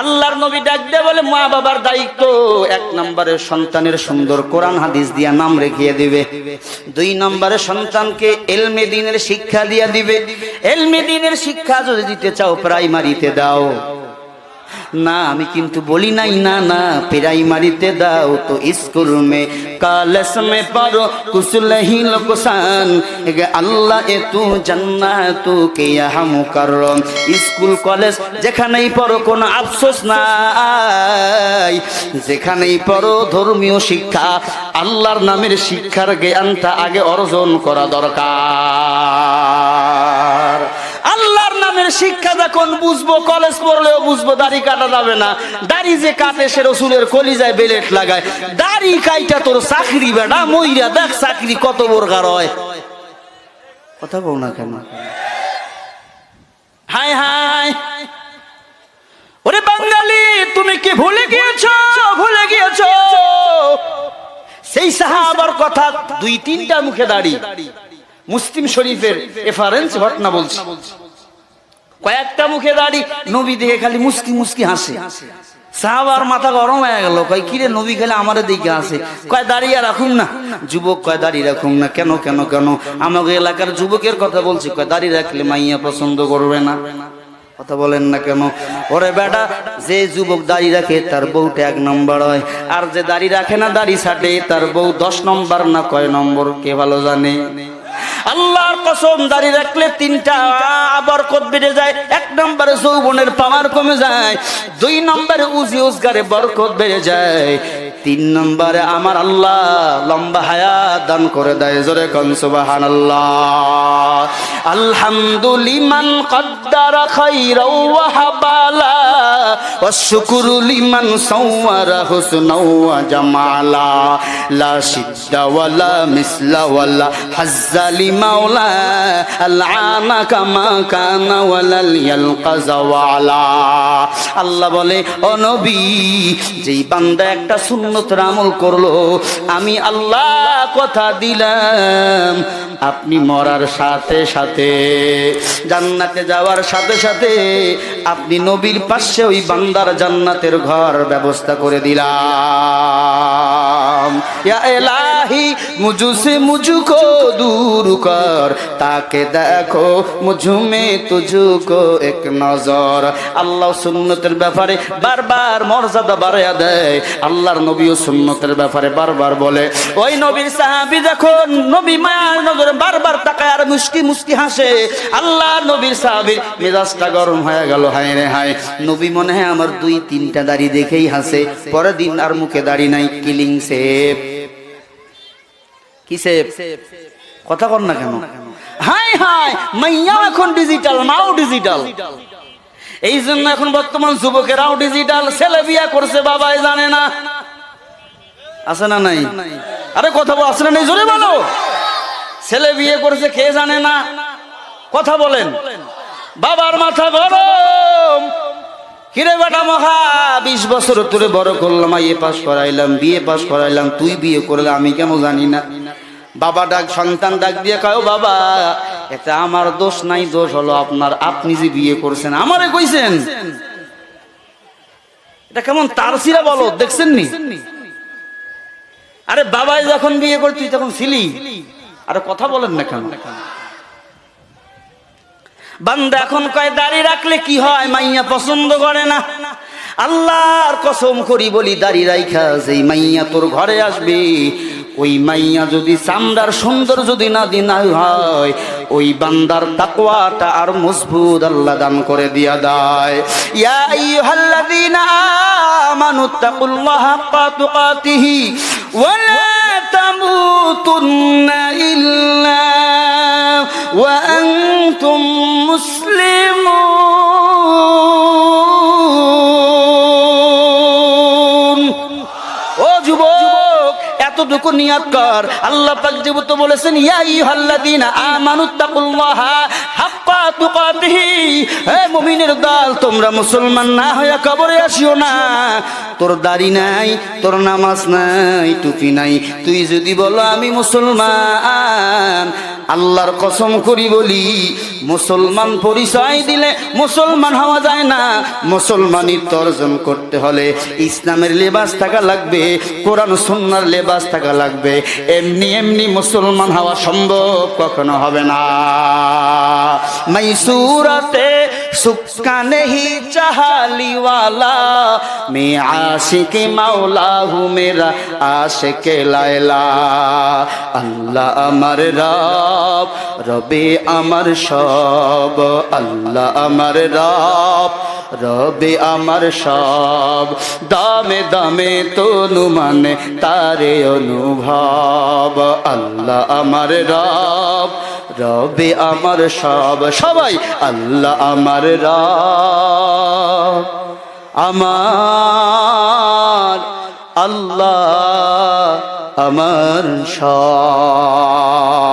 আল্লাহর নবী ডাক দিয়ে বলে, মা বাবার দায়িত্ব। এক নম্বরে সন্তানের সুন্দর কোরআন হাদিস দিয়া নাম রেখিয়ে দিবে। দুই নম্বরে সন্তানকে এলমে দিনের শিক্ষা দিয়া দিবে। এলমে দিনের শিক্ষা যদি দিতে চাও, প্রাইমারিতে দাও। না, আমি কিন্তু বলি নাই, না না প্রাইমারিতে দাও তো স্কুল মে। কলেজ মে পড়ো কুসলহি লোকসান আল্লাহ এ তু জান্নাতু কে ইহা মুকাররম স্কুল কলেজ যেখানেই পড়ো কোনো আফসোস নাই, যেখানেই পড়ো ধর্মীয় শিক্ষা, আল্লাহর নামের শিক্ষার জ্ঞানটা আগে অর্জন করা দরকার। নামের শিক্ষা যখন বুঝব কলেজ পড়লেও বুঝব, দাড়ি কাটা যাবে না। দাড়ি যে কাটে, সে রসুলের কলিজায় বেলেট লাগায়। দাড়ি কাইটা তোর চাকরি বেটা, মইরা দেখ চাকরি কত বড়কার হয়। কথা বল না কেন? হাই হাই ওরে বাঙালি, তুমি কি ভুলে গিয়েছো? ভুলে গিয়েছো? সেই সাহাবার কথা দুই তিনটা মুখে দাড়ি। মুসলিম শরীফের রেফারেন্স ঘটনা বলছি। কয়েকটা মুখে দাড়ি, নবী দেখে খালি মুস্কি মুস্কি হাসে। সাহাবার মাথা গরম হয়ে গেল, কয়, কিরে নবী খালি আমার দিকে আসে কয়, দাঁড়িয়ে রাখুন না। যুবক, কয়, দাঁড়িয়ে রাখুন না। কেন কেন কেন? আমাকে এলাকার যুবকের কথা বলছি, কয়, দাঁড়িয়ে রাখলে মাইয়া পছন্দ করবে না। কথা বলেন না কেন? ওরে বেটা, যে যুবক দাড়ি রাখে, তার বউটা এক নম্বর হয়। আর যে দাড়ি রাখে না দাড়ি ছাটে তার বউ দশ নম্বর না কয় নম্বর, কে ভালো জানে? আল্লাহর কসম দাড়ি রাখলে তিনটা বরকত বেড়ে যায়। এক নম্বরে যৌবনের পাওয়ার কমে যায়, দুই নম্বরে উজি উজগারে বরকত বেড়ে যায়। তিন নম্বরে আমার আল্লাহ লম্বা হায়াত দান করে দেয় জোরে কন সুবাহান আল্লাহ আলহামদুলিমান কদ্দারা খাইরাও ওয়া হাবালা والشكر لمن صور حسنا وجمالا لا شد ولا مثل ولا حز لمولى العان كما كان ولا يلقى زوالا আল্লাহ বলে ও নবী যেই বান্দা একটা সুন্নতের আমল করল। আমি আল্লাহ কথা দিলাম, আপনি মরার সাথে সাথে, জান্নাতে যাওয়ার সাথে সাথে আপনি নবীর পাশে ওই বান্দার জান্নাতের ঘর ব্যবস্থা করে দিলাম। ইয়া এলাহি মুঝুসে মুঝুকো দূর কর, তাকে দেখো মুঝুমে তুঝুকো এক নজর। আল্লাহ সুন্নতের ব্যাপারে বারবার মর্যাদা বাড়াইয়া দেয়, আল্লাহর নবীও সুন্নতের ব্যাপারে বারবার বলে, ওই নবীর সাহাবি যখন নবী মায়ার নজরে বারবার তাকায় আর মুস্কি মুস্কি হাসে, আল্লাহ নবীর সাহাবির মেজাজটা গরম হয়ে গেল, হায় রে হায়। নবী মনে হয় আমার দুই তিনটা দাড়ি দেখেই হাসে, পরের দিন আর মুখে দাড়ি নাই, কিলিং সেপ। কি সেপ? কথা কর না কেন? হাই হাই মাইয়াও এখন ডিজিটাল মাও ডিজিটাল এই জন্য এখন বর্তমান যুবকেরাও ডিজিটাল ছেলে বিয়া করছে, বাবাই জানে না। আছে না নাই? আরে কথা বল, আছে না নেই? জোরে বলো। ছেলে বিয়ে করেছে, কে জানে না? কথা বলেন। বাবার মাথা গরম। কিরে বেটা মহা, বিশ বছর তোরে বড় করলাম এ পাস করাইলাম বিয়ে পাস করাইলাম, তুই বিয়ে করলে আমি কেন জানি না? বাবা ডাক, সন্তান ডাক দিয়ে কাও বাবা এটা আমার দোষ নাই, দোষ হলো আপনার। আপনি যে বিয়ে করছেন, আমারে কইছেন? এটা কেমন তারসিরা বলো দেখছেন নি আরে বাবাই যখন বিয়ে করতি তখন ছিলি? আরে কথা বলেন না কেন? বান্দা এখন কয়, দাড়ি রাখলে কি হয়? মাইয়া পছন্দ করে না। আল্লাহর কসম করি বলি, দাড়ি রাইখা, যেই মাইয়া তোর ঘরে আসবে, ওই মাইয়া যদি চামড়ার সুন্দর যদি না দিন হয়, ওই বান্দার তাকওয়াটা আর মজবুত আল্লাহ দান করে দিয়া দেয়। ইয়া আইয়ুহাল্লাযীনা আমানু তাকুল্লাহা হাক্কা তুকাতিহি। ওয়া লা তামুতুন্না ইল্লা ওয়া এতটুকু নিয়াত কর। আল্লাহ পাক যেহেতু বলেছেন, ইয়া হাক্কা তুকাতিহি। হে মুমিনের দল, তোমরা মুসলমান না হয়ে কবরে আসিও না। তোর দাড়ি নাই, তোর নামাজ নাই, টুপি নাই। তুই যদি বলো, আমি মুসলমান আল্লাহর কসম করি বলি, মুসলমান পরিচয় দিলে মুসলমান হওয়া যায় না। মুসলমানই তর্জন করতে হলে ইসলামের লেবাস থাকা লাগবে, কোরআন সন্ন্যার লেবাস থাকা লাগবে। এমনি এমনি মুসলমান হওয়া সম্ভব কখনো হবে না। মাইসুরাতে सुक्का नहीं चाहली वाला मैं आशिक मौला हूँ मेरा आशिक लायला আল্লাহ আমার রব রবে আমার সব আল্লাহ আমার রব রবে আমার সব দামে দামে তনু মানে তারে অনুভব আল্লাহ আমার রব রবে আমার সব সবাই আল্লাহ আমার আমার আল্লাহ আমার সব।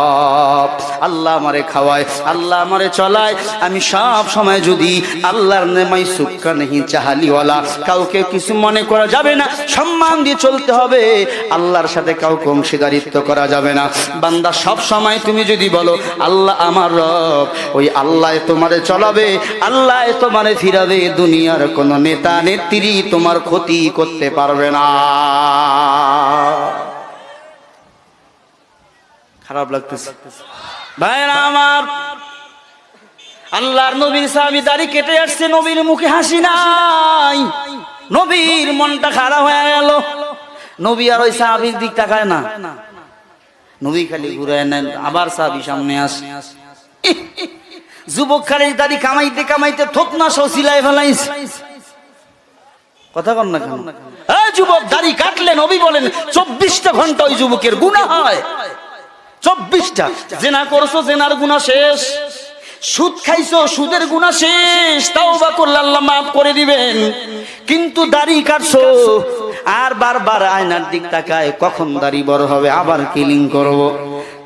আল্লাহ আমারে খাওয়ায়, আল্লাহ আমারে চলায়। আমি সব সময় যদি আল্লাহর নেমাই সুক্কা নেই চাহালিওয়ালা, কাউকে কিছু মনে করা যাবে না, সম্মান দিয়ে চলতে হবে, আল্লাহর সাথে কাউকে অংশীদারিত্ব করা যাবে না। বান্দা, সব সময় তুমি যদি বলো, আল্লাহ আমার রব, ওই আল্লাহ তোমারে চলাবে, আল্লাহ তোমারে ফিরাবে, দুনিয়ার কোনো নেতা নেত্রী তোমার ক্ষতি করতে পারবে না। খারাপ লাগতেছে। ভাইরা আমার, আল্লাহর নবীর সাহাবি দাড়ি কেটে নবীর মুখে হাসি নাই। নবীর মনটা খারাপ হয়ে গেল। নবী আর ওই সাহাবির দিক তাকায় না। নবী খালি ঘুরে নেন, আবার সাহাবি সামনে আসে। যুবক খালি দাড়ি কামাইতে কামাইতে থোক না সহ সিলাই ফেলাইছে। কথা কন না কেন? যুবক, দাড়ি কাটলে নবী বলেন, চব্বিশটা ঘণ্টা ওই যুবকের গুণা হয়। চব্বিশটা। জেনা করছ, জেনার গুণা শেষ। সুদ খাইছো, সুদের গুণা শেষ। তাও বা করলে আল্লাহ মাফ করে দিবেন। কিন্তু দাড়ি কাটছো। আর বারবার আয়নার দিক তাকায়, কখন দাড়ি বড় হবে, আবার কিলিং করব।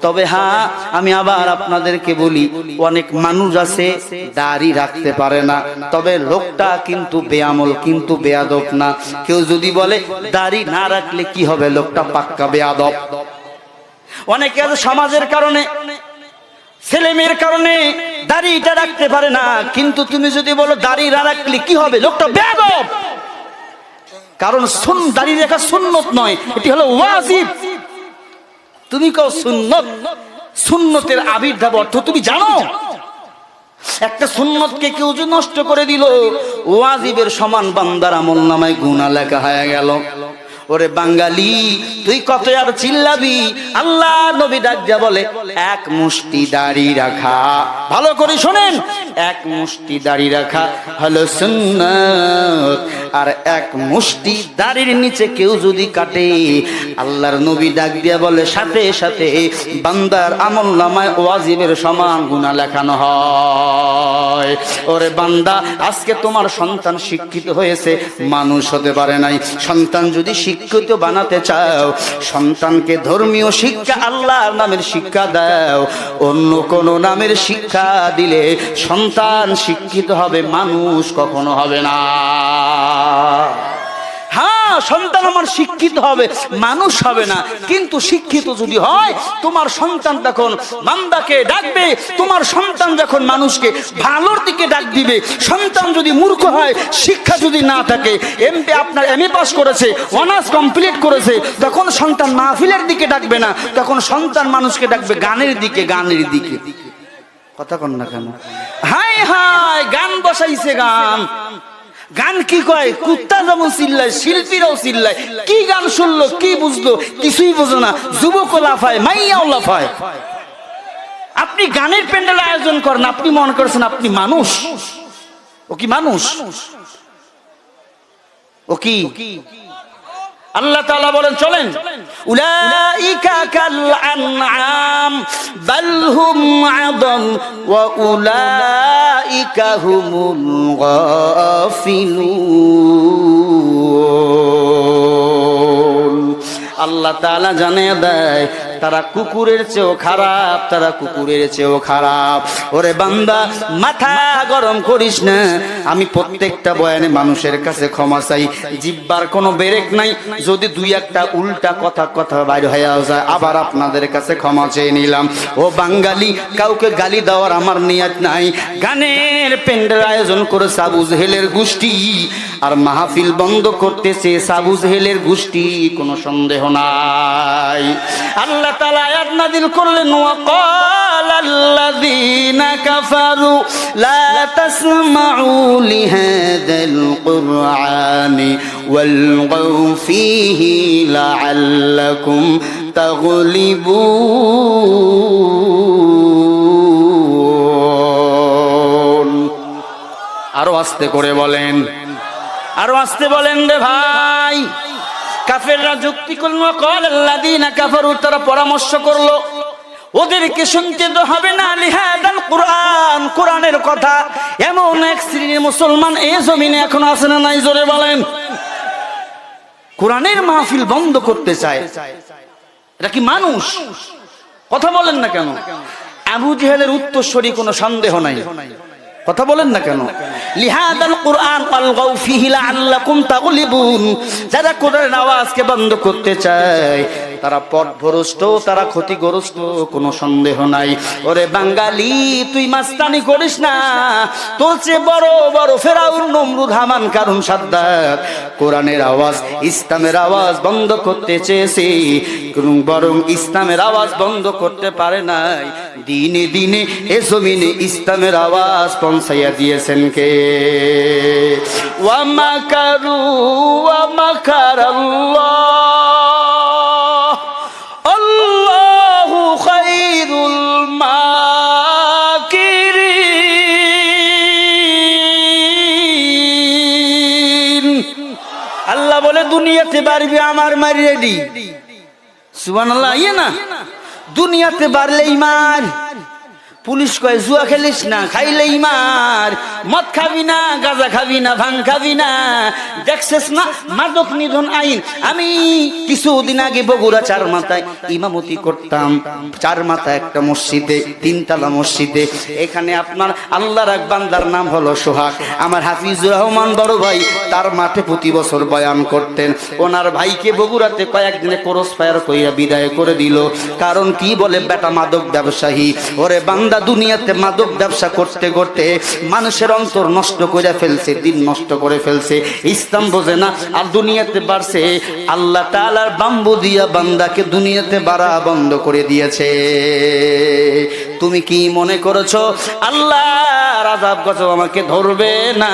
তবে হ্যাঁ আমি আবার আপনাদেরকে বলি, অনেক মানুষ আছে, দাড়ি রাখতে পারে না। তবে লোকটা কিন্তু বেয়ামল কিন্তু বেয়াদব না। কেউ যদি বলে, দাড়ি না রাখলে কি হবে? লোকটা পাক্কা বেয়াদব। অনেকে আছে সমাজের কারণে ছেলে মেয়ের কারণে দাড়িটা রাখতে পারে না। কিন্তু তুমি যদি বলো দাড়ি না রাখলে কি হবে? লোকটা বেয়াদব। কারণ সুন দাড়ি রাখা সুন্নত নয়, এটি হলো ওয়াজিব। তুমি কও সুন্নত? সুন্নতের আবির্ভাব অর্থ তুমি জানো? একটা সুন্নতকে কেউ যে নষ্ট করে দিল, ওয়াজিবের সমান বান্দার আমল নামায় গুণা লেখা হয়ে গেল। ওরে বাঙালি, তুই কত আর চিল্লাবি? আল্লাহ নবী ডাক দিয়া বলে, এক মুষ্টি দাড়ি রাখা। ভালো করে শোনেন, এক মুষ্টি দাড়ি রাখা, হলো সুন্নাত। আর এক মুষ্টি দাড়ির নিচে কেউ যদি কাটে, আল্লাহর নবী ডাক দিয়া বলে, সাথে সাথে বান্দার আমল নামায় ওয়াজিবের সমান গুণা লেখানো হয়। ওরে বান্দা, আজকে তোমার সন্তান শিক্ষিত হয়েছে, মানুষ হতে পারে নাই। সন্তান যদি শিক্ষিত বানাতে চাও, সন্তানকে ধর্মীয় শিক্ষা আল্লাহর নামের শিক্ষা দাও। অন্য কোনো নামের শিক্ষা দিলে সন্তান শিক্ষিত হবে, মানুষ কখনো হবে না। হ্যাঁ সন্তান আমার শিক্ষিত হবে, মানুষ হবে না। কিন্তু শিক্ষিত যদি হয়, তোমার সন্তান তখন মান্দাকে ডাকবে, তোমার সন্তান যখন মানুষকে ভালোর দিকে ডাক দিবে, সন্তান যদি মূর্খ হয়, শিক্ষা যদি না থাকে এমপি আপনার এম পাস করেছে অনার্স কমপ্লিট করেছে, তখন সন্তান মাহফিলের দিকে ডাকবে না, তখন সন্তান মানুষকে ডাকবে গানের দিকে গানের দিকে। কথা কন না কেন? হাই হাই গান বসাইছে গান। গান কি কয়? কুত্তা যেমন চিল্লায়, শিল্পীরাও চিল্লায়। কি গান শুনলো, কি বুঝলো, কিছুই বুঝো না। যুবক লাফায়, মাইয়াও লাফায়। আপনি গানের প্যান্ডেল আয়োজন করেন, আপনি মনে করছেন আপনি মানুষ। ও কি মানুষ? ও কি? আল্লাহ তাআলা বলেন, চলেন। উলাইকা কাল আনআম, বাল হুম আদল ওয়া উলাইকা আল্লাহ তাআলা জানিয়ে দেয় তারা কুকুরের চেয়েও খারাপ, তারা কুকুরের চেয়েও খারাপ। ওরে বান্দা, মাথা গরম করিস না। আমি প্রত্যেকটা বয়ানে মানুষের কাছে ক্ষমা চাই। জিব্বার কোনো বেরেক নাই। যদি দুই একটা উল্টা কথা কথা বাইর হয়ে যায়, আবার আপনাদের কাছে ক্ষমা চেয়ে নিলাম। ও বাঙালি, কাউকে গালি দেওয়ার আমার নিয়াত নাই। গানের পেন্ডের আয়োজন করে সাবুজ হেলের গোষ্ঠী, আর মাহফিল বন্ধ করতেছে সাবুজ হেলের গোষ্ঠী, কোনো সন্দেহ নাই। আল্লাহ আল্লাহ তাআলা আয়াত নাযিল করলেন, ওয়া ক্বালাল্লাযীনা কাফারু, লা তাসমাউ লিহাদাল কুরআনি ওয়ালগাউ ফীহি লাআল্লাকুম তাগলিবুন। আরও আস্তে করে বলেন। আরও আস্তে বলেন রে ভাই। কাফেররা যুক্তি করল, কল আল্লাদিনা কাফারু তারা পরামর্শ করল, ওদেরকে শুনতে তো হবে না, লিহাদাল কোরআন কোরআনের কথা। এমন এক শ্রেণির মুসলমান এ জমিনে এখন আছে না নাই, জোরে বলেন। কোরআনের মাহফিল বন্ধ করতে চায়। এটা কি মানুষ? কথা বলেন না কেন। আবু জেহেলের উত্তরস্বরী কোনো সন্দেহ নাই। কথা বলেন না কেন? লিহাদাল কোরআন আলগাউ ফিহি লাআল্লাকুম তাগলিবুন। যারা কোরআনের আওয়াজকে বন্ধ করতে চায় তারা পথভ্রষ্ট, তারা ক্ষতিগ্রস্ত, কোনো সন্দেহ নাই। ওরে বাঙালি, তুই মাস্তানি করিস না। তোর চেয়ে বড় বড় ফেরাউন, নমরুদ, হামান কারণ সাদ্দাত কোরআনের আওয়াজ, ইসলামের আওয়াজ বন্ধ করতে চেয়েছে। বরং ইসলামের আওয়াজ বন্ধ করতে পারে নাই। দিনে দিনে এ জমিনে ইসলামের আওয়াজ পৌঁছাইয়া দিয়েছেন কে? ওয়ামাকারু ওয়ামাকার আল্লাহ বাড়বি আমার মারি রেডি। সুবান ইয়ে দুনিয়াতে বাড়লে মার পুলিশ কয়, জুয়া খেলিস না খাইলেই মার মদ খাবি না, গাঁজা খাবি না, ভাং খাবি না। দেখছিস না, মাদক নিধন আইন। আমি কিছুদিন আগে বগুড়া চার মাথায় ইমামতি করতাম। চার মাথা একটা মসজিদে, তিনতলা মসজিদে। এখানে আপনার আল্লাহর এক বান্দার নাম হলো সোহাগ। আমার হাফিজুর রহমান বড় ভাই, তার মাঠে প্রতি বছর বয়ান করতেন। ওনার ভাইকে বগুড়াতে কয়েকদিনে ক্রস ফায়ার কইয়া বিদায় করে দিল। কারণ কি বলে, বেটা মাদক ব্যবসায়ী। ওরে বান্দা দুনিয়াতে মাদক ব্যবসা করতে করতে মানুষের অন্তর নষ্ট করে ফেলছে, দিন নষ্ট করে ফেলছে। ইসলাম বোঝে না, আর দুনিয়াতে বাড়ছে। আল্লাহ তালার বাম্বু দিয়া বান্দাকে দুনিয়াতে বাড়া বন্ধ করে দিয়েছে। তুমি কি মনে করেছ আল্লাহ রাজাব গজ আমাকে ধরবে না?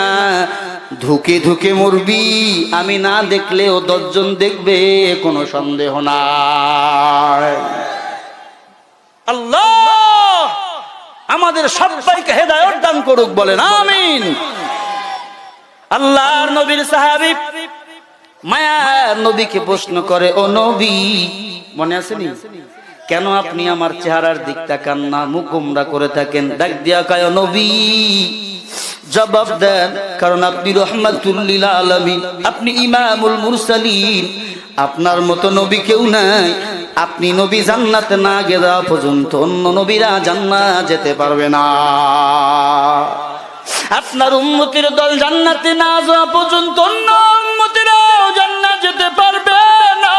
ধুকে ধুকে মরবি, আমি না দেখলেও দশজন দেখবে, কোনো সন্দেহ নাই। আল্লাহ! আমাদের সবাইকে হেদায়ত দান করুক বলেন, আমিন। আল্লাহর নবীর সাহাবী মায়ার নবীকে প্রশ্ন করে, ও নবী, মনে আসেনি কেন আপনি আমার চেহারার দিক তাকান না করে থাকেন? ডাক দিয়া কায় নবী, জবাব দেন, কারণ আপনি রহমাতুল্লিল আলমী আপনি ইমামুল মুরসালিন। আপনার মতো নবী কেউ নাই আপনি নবী জান্নাতে না গেলা পর্যন্ত অন্য নবীরা জান্নাত যেতে পারবে না। আপনার উন্মতির দল জান্নাতে না যাওয়া পর্যন্ত অন্য উন্মতিরাও জান্নাত যেতে পারবে না।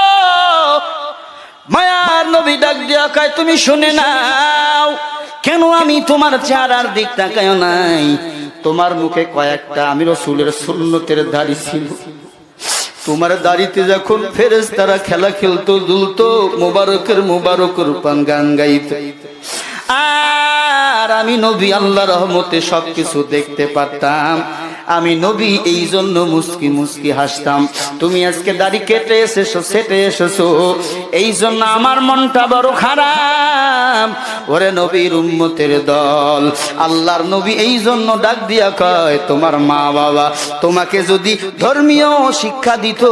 মায়ার নবী ডাক দিয়া কায়, তুমি শুনে নাও, কেন আমি তোমার চেহারার দিক তাকায় নাই? তোমার মুখে কয়েকটা আমি রসুলের সুন্নতের দাড়ি ছিল। তোমার দাড়িতে যখন ফেরেস তারা খেলা খেলতো, দুলতো, মোবারকের মোবারক রূপান গান গাইত। আর আমি নবী আল্লাহ রহমতে সবকিছু দেখতে পারতাম। আমি নবী এই জন্য মুস্কি মুস্কি হাসতাম। তুমি আজকে দাড়ি কেটে এসেছ, সেটে এসেছ। এই জন্য আমার মনটা বড় খারাপ। ওরে নবীর উম্মতের দল। আল্লাহর নবী এই জন্য ডাক দিয়া কয়, তোমার মা বাবা তোমাকে যদি ধর্মীয় শিক্ষা দিত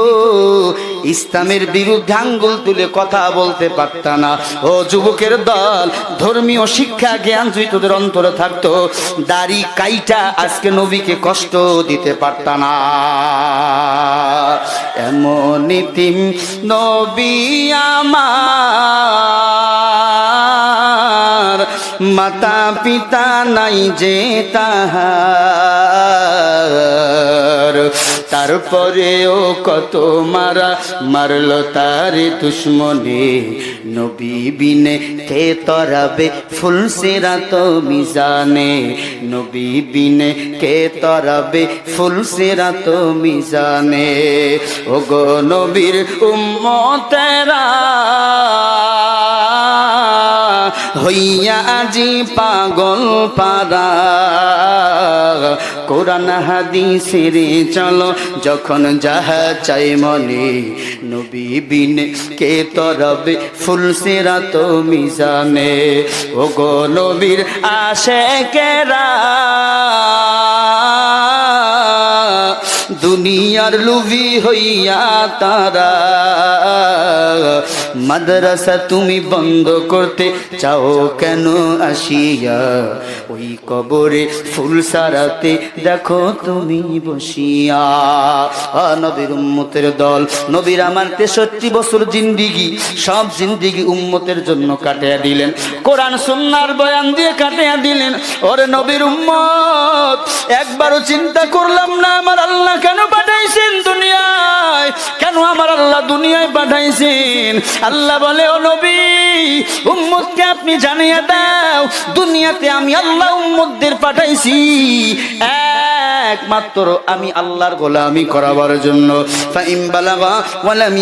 ইসলামের বিরুদ্ধে আঙ্গুল তুলে কথা বলতে পারত না। ও যুবকের দল, ধর্মীয় শিক্ষা, জ্ঞান যদি তোদের অন্তরে থাকতো, দাড়ি কাইটা আজকে নবীকে কষ্ট দিতে পারত না। এমন নবী আমার। মাতা পিতা নাই যে তাহার। তারপরেও কত মারা মারলো তারে দুশ্মনে। নবী বিনে কে তরাবে ফুল তো মিজানে নবী বিনে কে তরাবে ফুল তো মিজানে ও গো নবীর উম্মতেরা। হইয়া আজি পাগল পারা। কোরআন হাদিসের চলো, যখন যাহা চাই মনে, নবী বিনে কে তরবে ফুল তো মিজানে। ও গো নবীর আশে কেরা দুনিয়ার লুভি হইয়া তারা। মাদ্রাসা তুমি বন্ধ করতে চাও কেন আসিয়া? ওই কবরে ফুল সারাতে দেখো তুমি বসিয়া। নবীর উম্মতের দল, নবীর আমার তেষট্টি বছর জিন্দিগি, সব জিন্দিগি উম্মতের জন্য কাটিয়া দিলেন। কোরআন, সুন্নার বয়ান দিয়ে কাটিয়া দিলেন। ওরে নবীর উম্মত, একবারও চিন্তা করলাম না আমার আল্লাহ কেন পাঠাইছেন দুনিয়ায়? কেন আমার আল্লাহ দুনিয়ায় পাঠাইছেন? আল্লাহ বলে ও নবী উম্মতকে আপনি জানিয়ে দাও দুনিয়াতে আমি আল্লাহ উম্মতদের পাঠাইছি। একমাত্র আমি আল্লাহর গোলামি করাবার জন্য। ফাইম বালাগা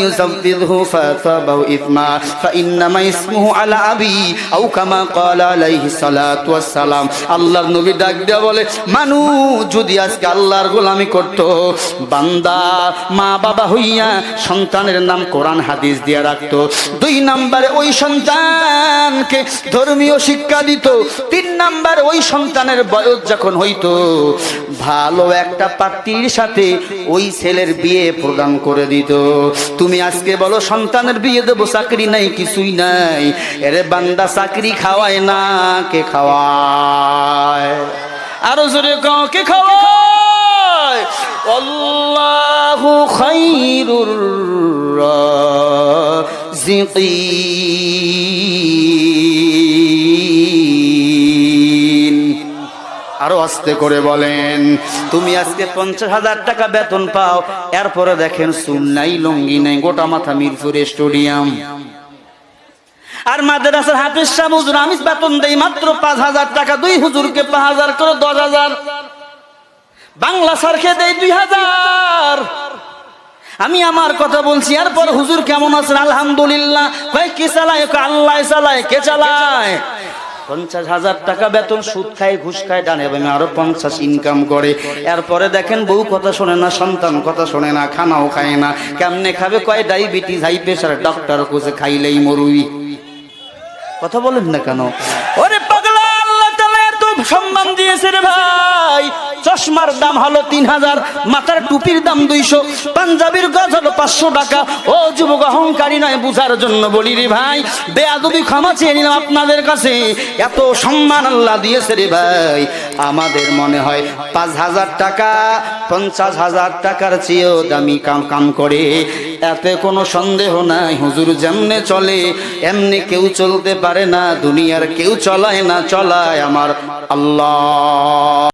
ইউসাফিদহু ফাতাবাউ ইসমা। ফাইন্নামা ইসমুহু আলা আবি আও কামা ক্বালা আলাইহি সালাতু ওয়াসসালাম। আল্লাহর নবী ডাক দেয়া বলে মানুষ যদি আজকে আল্লাহর গোলামি করত, বান্দা মা বাবা হইয়া সন্তানের নাম কোরআন, হাদিস দিয়া রাখতো। দুই নাম্বারে ওই সন্তানকে ধর্মীয় শিক্ষা দিত। তিন নাম্বার ওই সন্তানের বয়স যখন হইতো, ভালো একটা পাত্রীর সাথে ওই ছেলের বিয়ে প্রদান করে দিত। তুমি আজকে বলো, সন্তানের বিয়ে দেবো, চাকরি নাই, কিছুই নাই। এরে বান্দা চাকরি খাওয়ায় না, কে খাওয়ায়? আরও জোরে কে খাওয়ায়? রাজিকিন আরও আস্তে করে বলেন, তুমি আজকে পঞ্চাশ হাজার টাকা বেতন পাও, এরপরে দেখেন চুল নাই লঙ্গি নাই, গোটা মাথা মিরপুর স্টেডিয়াম। আর মাদ্রাসার হাফিজ সাহেব, হুজুর, আমি বেতন দেই মাত্র পাঁচ হাজার টাকা, দুই হুজুরকে পাঁচ হাজার করে দশ হাজার। বাংলা স্যারকে দেই দুই হাজার। আমি আমার কথা বলছি, এরপর হুজুর কেমন আছেন? আলহামদুলিল্লাহ। কয়, কে চালায়? আল্লাহ চালায়, কে চালায়? পঞ্চাশ হাজার টাকা বেতন, সুদ খায়, ঘুষ খায়, ডানে এবং আরও পঞ্চাশ ইনকাম করে। এরপরে দেখেন বউ কথা শোনে না, সন্তান কথা শোনে না, খানাও খায় না। কেমনে খাবে? কয়, ডায়াবেটিস, হাই প্রেশার ডক্টর কোসে খাইলেই মরুই। কথা বলেন না কেন? ওরে সম্মান দিয়েছে রে ভাই। চশমার দাম হলো তিন হাজার, মাথার টুপির দাম দুইশো, পাঞ্জাবির গজ হলো পাঁচশো টাকা। ও যুবক, অহংকারী নয় বুঝার জন্য বলি রে ভাই। বেয়াদবি ক্ষমা চেয়ে নিলাম আপনাদের কাছে। এত সম্মান আল্লাহ দিয়েছে রে ভাই। আমাদের মনে হয় পাঁচ হাজার টাকা, পঞ্চাশ হাজার টাকার চেয়েও দামি কাম কাম করে এতে কোনো সন্দেহ নাই। হুজুর যেমনে চলে, এমনি কেউ চলতে পারে না, দুনিয়ার কেউ চলায় না, চলায় আমার আল্লাহ।